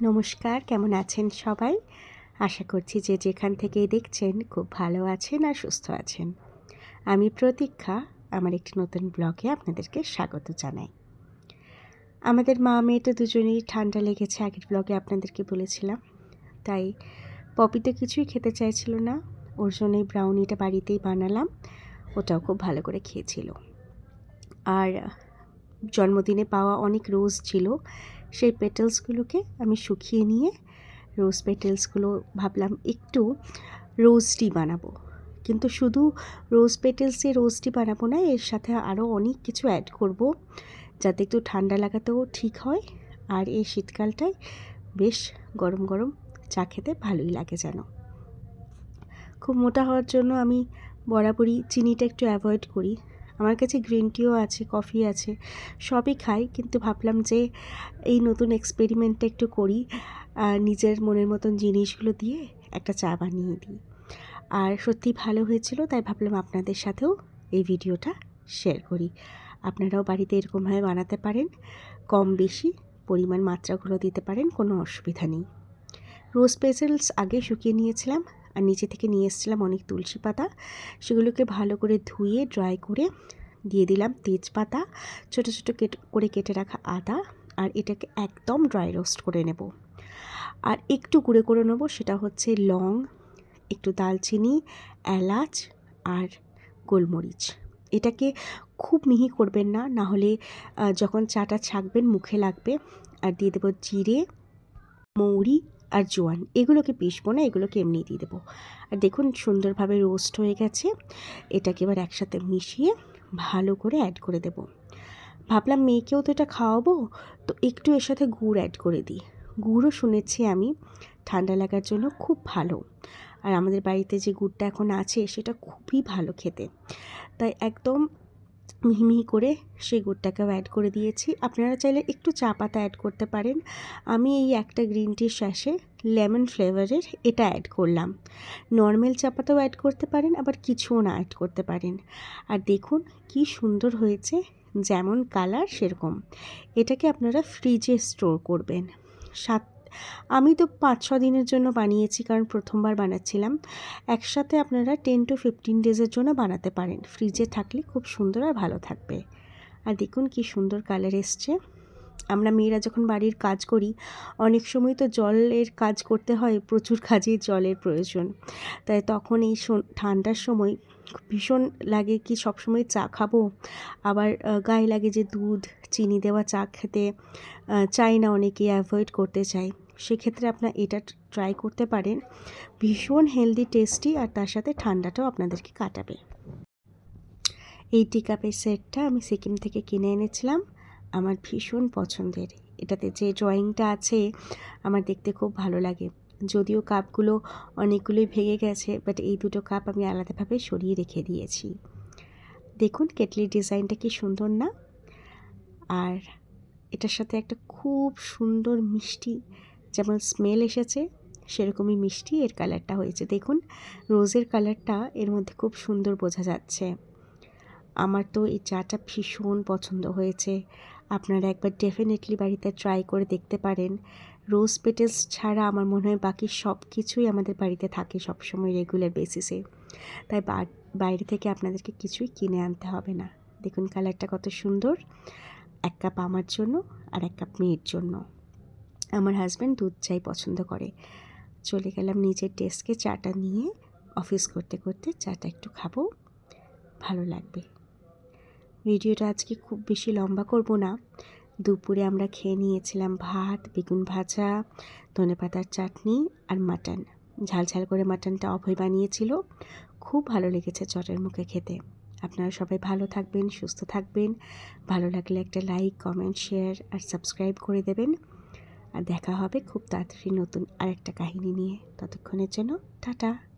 নমস্কার, কেমন আছেন সবাই? আশা করছি যে যেখান থেকেই দেখছেন খুব ভালো আছেন আর সুস্থ আছেন। আমি প্রতীক্ষা, আমার একটি নতুন ব্লগে আপনাদেরকে স্বাগত জানাই। আমাদের মা মেয়ে তো দুজনেই ঠান্ডা লেগেছে, আগের ব্লগে আপনাদেরকে বলেছিলাম। তাই পপি তো কিছুই খেতে চাইছিল না, ওর জন্যই ব্রাউনিটা বাড়িতেই বানালাম, ওটাও খুব ভালো করে খেয়েছিল। আর জন্মদিনে পাওয়া অনেক রোজ ছিল সেই পেটেলসগুলোকে আমি শুকিয়ে নিয়ে রোজ পেটেলসগুলো ভাবলাম একটু রোস্টি বানাবো। কিন্তু শুধু রোজ পেটেলসে রোস্টি বানাবো না, এর সাথে আরও অনেক কিছু অ্যাড করব, যাতে একটু ঠান্ডা লাগাতেও ঠিক হয়। আর এই শীতকালটায় বেশ গরম গরম চা খেতে ভালোই লাগে যেন। খুব মোটা হওয়ার জন্য আমি বরাবরই চিনিটা একটু অ্যাভয়েড করি। আমার কাছে গ্রিন টিও আছে, কফি আছে, সবই খাই। কিন্তু ভাবলাম যে এই নতুন এক্সপেরিমেন্টটা একটু করি নিজের মনের মতন জিনিসগুলো দিয়ে একটা চা বানিয়ে দিই। আর সত্যি ভালো হয়েছিল, তাই ভাবলাম আপনাদের সাথেও এই ভিডিওটা শেয়ার করি। আপনারাও বাড়িতে এরকমভাবে বানাতে পারেন, কম বেশি পরিমাণ মাত্রাগুলো দিতে পারেন, কোনো অসুবিধা নেই। রোজ পেসেলস আগে শুকিয়ে নিয়েছিলাম আর নিচে থেকে নিয়ে এসেছিলাম অনেক তুলসী পাতা। সেগুলোকে ভালো করে ধুয়ে ড্রাই করে দিয়ে দিলাম তেজপাতা। ছোটো ছোটো কেটে, করে কেটে রাখা আদা আর এটাকে একদম ড্রাই রোস্ট করে নেব। আর একটু গুঁড়ো করে নেব, সেটা হচ্ছে লং, একটু দালচিনি, এলাচ আর গোলমরিচ। এটাকে খুব মিহি করবেন না না হলে যখন চাটা ছাকবেন মুখে লাগবে। আর দিয়ে দেবো জিরে, মৌরি আর জোয়ান, এগুলোকে পিসবো না, এগুলোকে এমনি দিয়ে দেবো। আর দেখুন, সুন্দরভাবে রোস্ট হয়ে গেছে। এটাকে এবার একসাথে মিশিয়ে ভালো করে অ্যাড করে দেব। ভাবলাম মেয়েকেও তো এটা খাওয়াবো, তো একটু এর সাথে গুড় অ্যাড করে দিই। গুড়ও শুনেছি আমি, ঠান্ডা লাগার জন্য খুব ভালো। আর আমাদের বাড়িতে যে গুড়টা এখন আছে, সেটা খুবই ভালো খেতে। তাই একদম মিহি মিহি করে সেই গুড়টাকেও অ্যাড করে দিয়েছি। আপনারা চাইলে একটু চা পাতা অ্যাড করতে পারেন। আমি এই একটা গ্রিন টির শ্বাসে লেমন ফ্লেভারের এটা অ্যাড করলাম। নর্মাল চা পাতাও অ্যাড করতে পারেন, আবার কিছুও না অ্যাড করতে পারেন। আর দেখুন কি সুন্দর হয়েছে, যেমন কালার সেরকম। এটাকে আপনারা ফ্রিজে স্টোর করবেন। সাত আমি তো পাঁচ, ছ দিনের জন্য বানিয়েছি, কারণ প্রথমবার বানাচ্ছিলাম। একসাথে আপনারা টেন টু ফিফটিন ডেজের জন্য বানাতে পারেন। ফ্রিজে থাকলে খুব সুন্দর আর ভালো থাকবে। আর দেখুন কি সুন্দর কালার এসছে। আমরা মেয়েরা যখন বাড়ির কাজ করি, অনেক সময় তো জলের কাজ করতে হয়, প্রচুর কাজে জলের প্রয়োজন। তাই তখন এই ঠান্ডার সময় ভীষণ লাগে কি সবসময় চা খাব। আবার গায়ে লাগে যে দুধ, চিনি দেওয়া চা খেতে চাই না অনেকে অ্যাভয়েড করতে চাই সেক্ষেত্রে আপনার এটা ট্রাই করতে পারেন। ভীষণ হেলদি টেস্টি আর তার সাথে ঠান্ডাটাও আপনাদেরকে কাটাবে। এই টিকাপের সেটটা আমি সিকিম থেকে কিনে এনেছিলাম। আমার ভীষণ পছন্দের। এটাতে যে ড্রয়িংটা আছে, আমার দেখতে খুব ভালো লাগে। যদিও কাপগুলো অনেকগুলোই ভেঙে গেছে বাট এই দুটো কাপ আমি আলাদাভাবে সরিয়ে রেখে দিয়েছি। দেখুন কেটলির ডিজাইনটা কি সুন্দর না? আর এটার সাথে একটা খুব সুন্দর মিষ্টি, যেমন স্মেল এসেছে, সেরকমই মিষ্টি এর কালারটা হয়েছে। দেখুন রোজের কালারটা এর মধ্যে খুব সুন্দর বোঝা যাচ্ছে। আমার তো এই চাটা ভীষণ পছন্দ হয়েছে। আপনারা একবার ডেফিনেটলি বাড়িতে ট্রাই করে দেখতে পারেন। রোজ পেটেলস ছাড়া আমার মনে হয় বাকি সব কিছুই আমাদের বাড়িতে থাকে সবসময় রেগুলার বেসিসে তাই বাইরে থেকে আপনাদেরকে কিছুই কিনে আনতে হবে না। দেখুন কালারটা কত সুন্দর। এক কাপ আমার জন্য আর এক কাপ মেয়ের জন্য। আমার হাজব্যান্ড দুধ চাই পছন্দ করে। চলে গেলাম নিজের ডেস্কে চাটা নিয়ে অফিস করতে করতে চাটা একটু খাব। ভালো লাগবে। ভিডিওটা আজকে খুব বেশি লম্বা করব না। দুপুরে আমরা খেয়ে নিয়েছিলাম ভাত, বেগুন ভাজা, ধনে পাতার চাটনি আর মাটন। ঝাল ঝাল করে মাটনটা অভয় বানিয়েছিল। খুব ভালো লেগেছে চটের মুখে খেতে। আপনারা সবাই ভালো থাকবেন, সুস্থ থাকবেন। ভালো লাগলে একটা লাইক, কমেন্ট, শেয়ার আর সাবস্ক্রাইব করে দেবেন। আর দেখা হবে খুব তাড়াতাড়ি নতুন আরেকটা কাহিনী নিয়ে। ততক্ষণের জন্য টাটা।